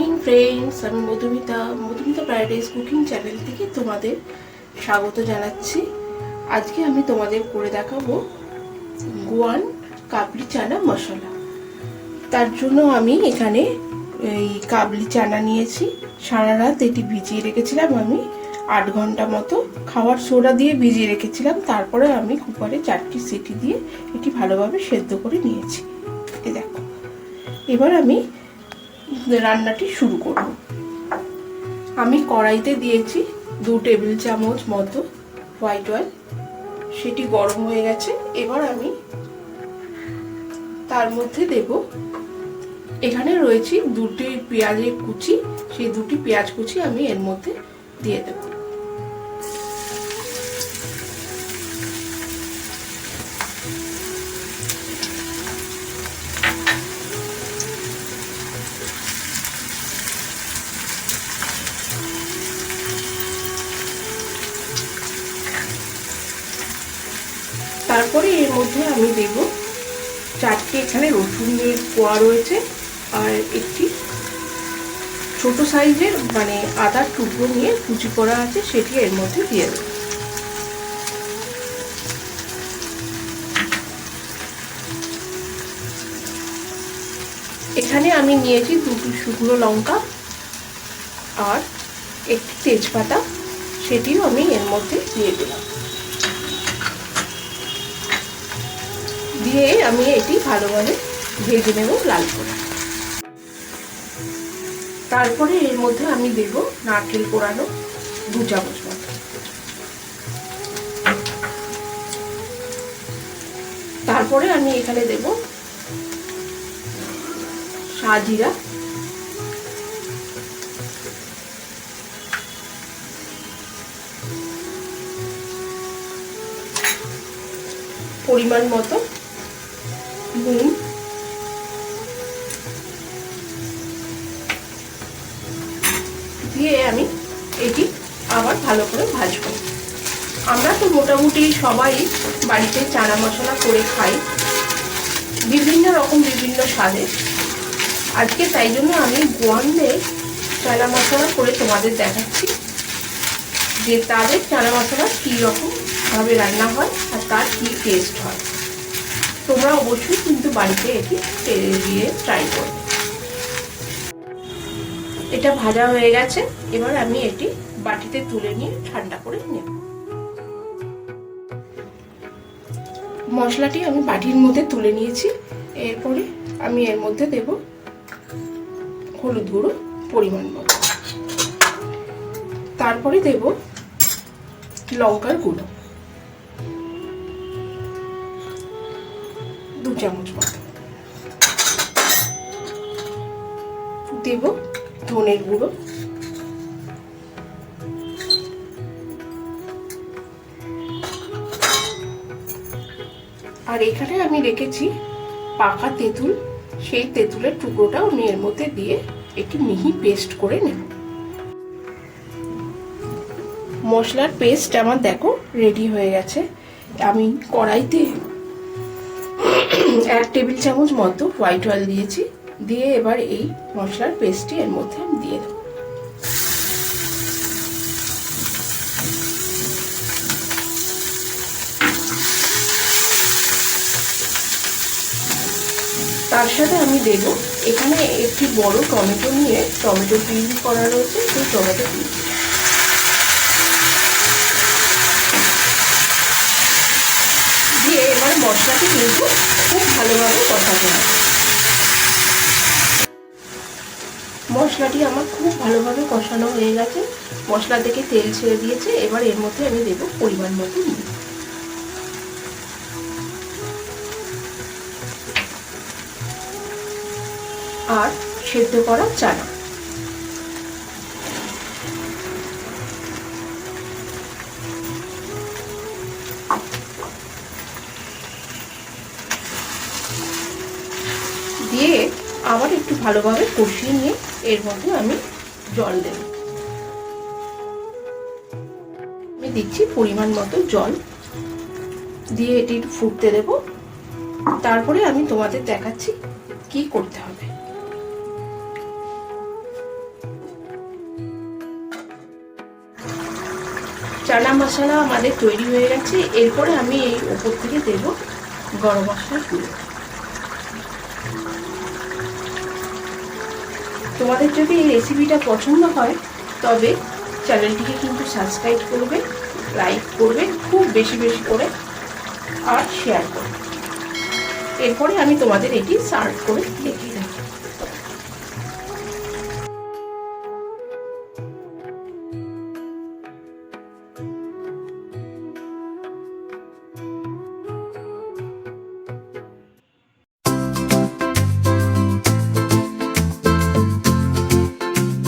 আমি Madhumita Madhumita paradise cooking channel থেকে তোমাদের স্বাগত জানাচ্ছি। আজকে আমি তোমাদের করে দেখাবো গোয়ান কাবলি চানা মশলা। তার জন্য আমি এখানে এই কাবলি চানা নিয়েছি। সারা রাত এটি ভিজিয়ে রেখেছিলাম আমি। আট ঘণ্টা মতো খাওয়ার সোডা দিয়ে ভিজিয়ে রেখেছিলাম। তারপরে আমি কুকারে চারটি সিটি দিয়ে এটি ভালোভাবে সেদ্ধ করে নিয়েছি। দেখো। এবার আমি রান্নাটি শুরু করব। আমি কড়াইতে দিয়েছি দু টেবিল চামচ মতো হোয়াইট অয়েল। সেটি গরম হয়ে গেছে। এবার আমি তার মধ্যে দেব। এখানে রয়েছে দুটি পেঁয়াজের কুচি। সেই দুটি পেঁয়াজ কুচি আমি এর মধ্যে দিয়ে দেব। তারপরে এর মধ্যে আমি দেব চারটে এখানে রসুনের কোয়া রয়েছে আর একটি ছোট সাইজের মানে আদার টুকরো নিয়ে কুচি করা আছে, সেটি এর মধ্যে দিয়ে দেব। এখানে আমি নিয়েছি দুটি শুকনো লঙ্কা আর একটি তেজপাতা, সেটিও আমি এর মধ্যে দিয়ে দিলাম। দিয়ে আমি এটি ভালোভাবে ভেজে নেব লাল করে। তারপরে এর মধ্যে আমি দেব নারকেল পোড়ানো দু চামচ মতো। তারপরে আমি এখানে দেব সাজিরা। পরিমাণ মতো নুন দিয়ে আমি এটি আবার ভালো করে ভাজবো। আমরা তো মোটামুটি সবাই বাড়িতে চানা মশলা করে খাই। বিভিন্ন রকম বিভিন্ন স্বাদে। আজকে তাই জন্য আমি গোয়ানদের চানা মশলা করে তোমাদের দেখাচ্ছি যে তাদের চানা মশলা কী রকম ভাবে রান্না হয় আর তার কী টেস্ট হয়। তোমরা অবশ্যই কিন্তু বাড়িতে এটি তেল দিয়ে ট্রাই করবে এটা ভাজা হয়ে গেছে, এবার আমি এটি বাটিতে তুলে নিয়ে ঠান্ডা করে নেব। মশলাটি আমি বাটির মধ্যে তুলে নিয়েছি, এরপরে আমি এর মধ্যে দেব হলুদ গুঁড়ো পরিমাণ মতো। তারপরে দেব লঙ্কার গুঁড়ো। দু চামচ মতো দেব ধনের গুঁড়ো। আর এখানে আমি রেখেছি পাকা তেঁতুল। সেই তেঁতুলের টুকরোটাও আমি এর মধ্যে দিয়ে একটি মিহি পেস্ট করে নেব। মশলার পেস্ট আমার দেখো রেডি হয়ে গেছে। আমি কড়াইতে এক টেবিল চামচ মতো হোয়াইট অয়েল দিয়েছি, দিয়ে এবার এই মশলার পেস্টটি এর মধ্যে আমি দিয়ে দেবো। তার সাথে আমি দেব, এখানে একটি বড় টমেটো নিয়ে টমেটো পিল করা রয়েছে, সেই টমেটো পিল মশলাটি কিন্তু খুব ভালোভাবে কষাতে হবে মশলাটি আমার খুব ভালোভাবে কষানো হয়ে গেছে। মশলা থেকে তেল ছেড়ে দিয়েছে। এবার এর মধ্যে আমি দেবো পরিমাণ মতো আর সেদ্ধ করা চানা। দিয়ে আবার একটু ভালোভাবে কষিয়ে নিয়ে এর মধ্যে আমি জল দেব। আমি দিচ্ছি পরিমাণ মতো জল। দিয়ে এটি ফুটতে দেব। তারপরে আমি তোমাদের দেখাচ্ছি কি করতে হবে। চানা মশলা আমাদের তৈরি হয়ে গেছে। এরপরে আমি এই উপর থেকে দেব গরম মশলা গুঁড়ো। তোমাদের যদি এই রেসিপিটা পছন্দ হয়, তবে চ্যানেলটিকে কিন্তু সাবস্ক্রাইব করবে লাইক করবে, খুব বেশি বেশি করে আর শেয়ার করবে। এরপরে আমি তোমাদের এটি সার্ভ করে দেব।